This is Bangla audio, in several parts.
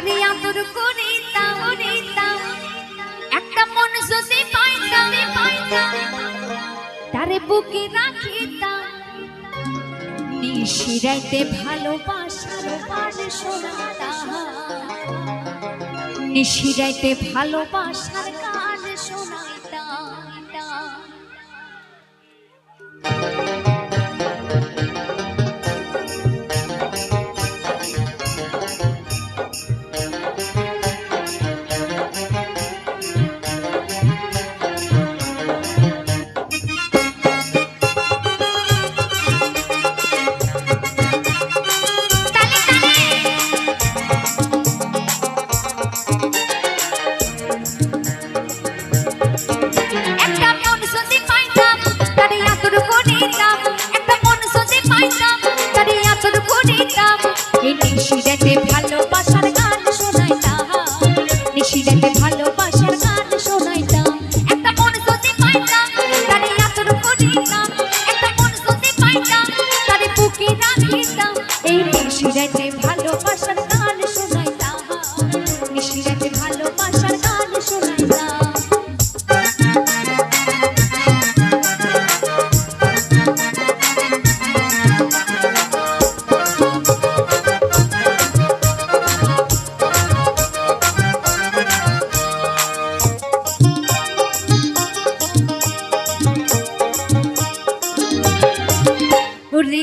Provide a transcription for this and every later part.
আদর রে তাও। একটা মন যদি পাইতাম পাইতাম তারে বুকে রাখিতাম নিশিরাইতে ভালোবাসার গান শোনাতাম নিশিরাইতে ভালোবাসার গান রাখিতাম এই নিশিরাতে ভালোবাসার গান শোনাইতাম। নিশিরাতে ভালোবাসার গান শোনাইতাম। উরি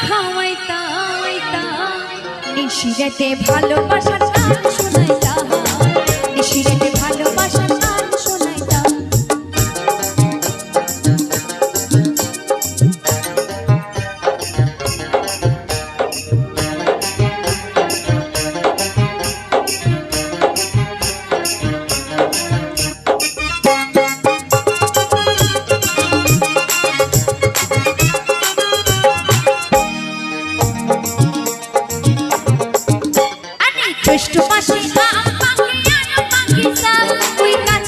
বানাইয়া খাওয়াইতাম নিশিরাতে ভালোবাসার গান শোনাইতাম দুষ্ট পাখি আম পাখি আর পাখি সব তুই কাছে